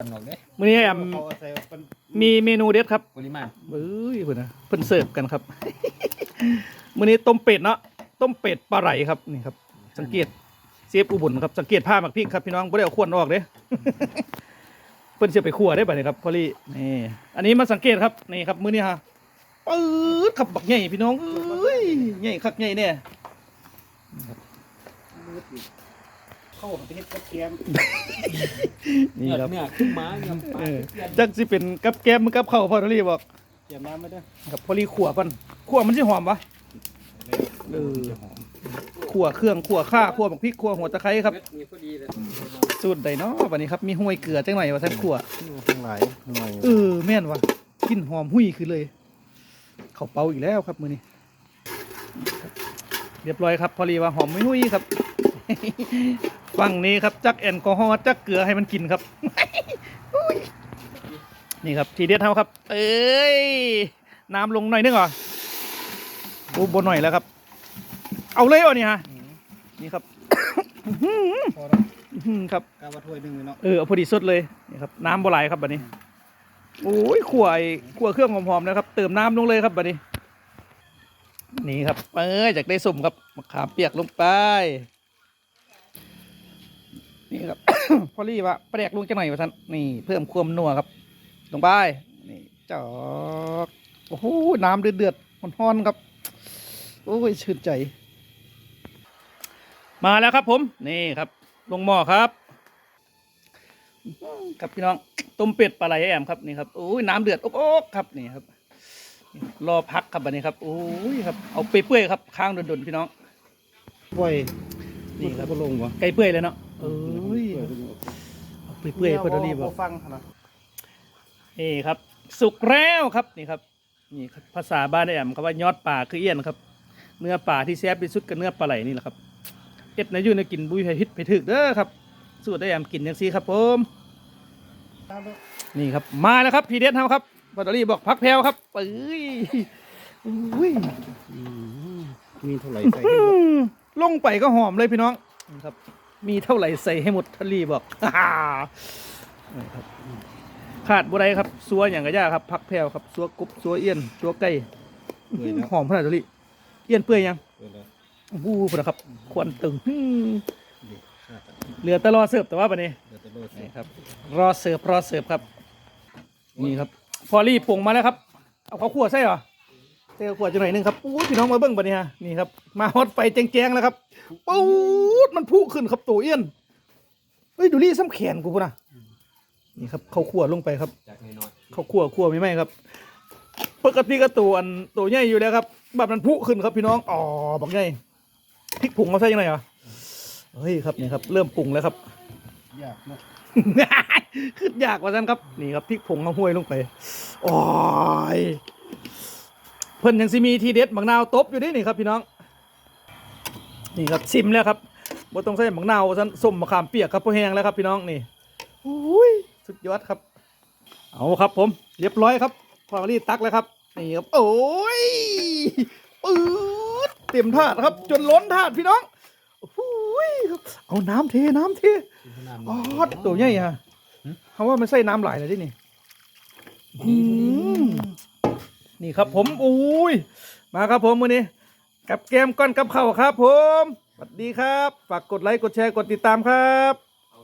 กันออกเด้มื้อนี้แอมเขาใส่เป็นมีเมนูเด็ดครับปริมาณเอ้ยเพิ่นนะเพิ่นเสิร์ฟกันครับ มื้อนี้ต้มเป็ดเนาะต้มเป็ดปลาไหลครับนี่ครับ สังเกตเซฟอุบลครับสังเกตผ้าหมักพริกครับพี่น้องบ่ได้เอาขวนออกเด้ เพิ่นสิเอาไปคั่วได้บัดนี้ครับพอลี่นี่อันนี้มาสังเกตครับนี่ครับมื้อนี้ฮะปื๊ดครับบักใหญ่พี่น้องเอ้ยใหญ่คักใหญ่เนี่ย เข้าไปเฮ็ดกับแกมนี่เนื้อครับเนื้อขึ้นมาเนื้อปลาเออจักสิเป็นกับแก้มมือกับข้าวพอลี่บอกเตรียมน้ำมาด้วยครับพอลี่ขั่วก่อนขั่วมันสิหอมปะเออขั่วเครื่องขั่วข่าขั่วบักพริกขั่วหัวตะไคร้ครับเม็ดนี่พอดีเลยสูตรใดเนาะบัดนี้ครับมีห้วยเกลือจังหน่อยว่าท่านขั่วทั้งหลายหน่อยเออแม่นว่ะกลินหอมหุ้ยคือเลยเขาวเป่าอีกแล้วครับมื้อนี้เรียบร้อยครับ พอลีว่าหอมไม่หุ้ยครับ ฝั่งนี้ครับจักแอลกอฮอล์จักเกลือให้มันกินครับอุ้ยนี่ครับทีเด็ดเท่าครับ เอ้ยน้ำลงหน่อยนึงเหรอโอ้บนหน่อยแล้วครับ เอาเลยอะนี่ฮะนี่ครับพอแล้วอื้อหือครับกาวาถ้วยหนึ่งเลยเนาะเออเอาพอดีสดเลยนี่ครับน้ำบัวไหลครับบัดนี้โอ้ยขั่วไอ้ขั่วเครื่องหอมๆนะครับ เติมน้ำลงเลยครับบัดนี้ นี่ครับเอ้ยจากได้สุ่มครับมะขามเปียกลงไป นี่ครับ พอรี่ว่าแปลกลงจังหน่อยว่าท่านนี่เพิ่มความนัวครับ ลงไปนี่จอกโอ้โหน้ำเดือดๆฮ้อนๆครับ โอ้ยชื่นใจ มาแล้วครับผม นี่ครับ ลงหม้อครับ ครับพี่น้องต้มเป็ดปลาไหลแอมครับนี่ครับโอ้ยน้ำเดือดโอ๊กๆครับนี่ครับนี่รอพักครับบันนี้ครับโอ้ยครับเอาไปเปื่อยๆครับ ค้างดนๆพี่น้องบ่อยนี่ครับบ่ลงวะไก่เปื่อยเลยเนาะ เอ้ยเอาไปเปื่อยๆพอดีบอกฟังนะนี่ครับ สุกแล้วครับนี่ครับนี่ครับภาษาบ้านแอมคำว่ายอดป่าคือเอี้ยนครับ เนื้อป่าที่แซ่บที่สุดก็เนื้อปลาไหลนี่แหละครับเอ็ดนะอยู่ในกินบุยไผ่พิษไปถึกเด้อครับ สูตรได้แอมกินอย่างซี่ครับผมนี่ครับมาแล้วครับพีเดสเฮาครับบัตเตอรี่บอกพักแพลวครับเอ้ยอุ้ยมีเท่าไหร่ใส่อืมลงไปก็หอมเลยพี่น้องนี่ครับ มีเท่าไหร่ใส่ให้หมดทะลีบอกนี่ครับขาดบุไรครับซัวอย่างกระยาครับพักแพลวครับซัวกบซัวเอี้ยนซัวไก่เปื่อยแล้วหอมขนาดทะลีเอี้ยนเปื่อยยังเปื่อยแล้วบูพนะครับควันตึงอืมดีขาดเหลือแต่รอเสิร์ฟแต่ว่าปะนี้เดี๋ยวจะโดดใส่นี่ครับ รอเสิร์ฟรอเสิร์ฟครับ นี่ครับ พอรีปรุงมาแล้วครับ เอาข้าวคั่วใส่เหรอ ใส่ข้าวคั่วจะหน่อยหนึงครับอู้ยพี่น้องมาเบิ้งปะเนี่ยนี่ครับมาฮอตไฟแจ้งๆแล้วครับปูดมันพุ่ขึ้นครับตัวเอี้ยนเฮ้ยดูรี่ซ้ำแขนกูพุ่นนะนี่ครับข้าวคั่วลงไปครับจากน้อยข้าวคั่วคั่วไม่ไหมครับปกติก็ตัวอันตัวใหญ่อยู่แล้วครับแบบมันพุ่ขึ้นครับพี่น้องอ๋อบอกใหญ่พริกผงมาใส่ยังไงเหรอเฮ้ยครับนี่ครับ เริ่มปรุงแล้วครับยากเนาะขึ้นยากกว่านั้นครับ นี่ครับพริกผงเอาห้วยลงไปโอ้ย เพิ่นยังสิมีทีเด็ดบักนาวตบอยู่นี่นี่ครับพี่น้อง นี่ครับชิมแล้วครับบ่ต้องใส่บักนาวซันส้มมะขามเปียกครับพอแห้งแล้วครับพี่น้องนี่อุ้ยสุดยอดครับ เอาครับผม เรียบร้อยครับพอรีดตักแล้วครับนี่ครับโอ้ยปื๊ดเต็มถาดครับ จนล้นถาดพี่น้องโอ้ยครับเอาน้ำเทน้ำเทอ๋อตัวใหญ่ฮะเขาว่ามันใส่น้ำไหลเลยที่นี่อืม นี่ครับผมอุ้ยมาครับผมวันนี้ กับแกมก้อนกับเข่าวครับ ผมสวัสดีครับ ฝากกดไลค์กดแชร์กดติดตามครับ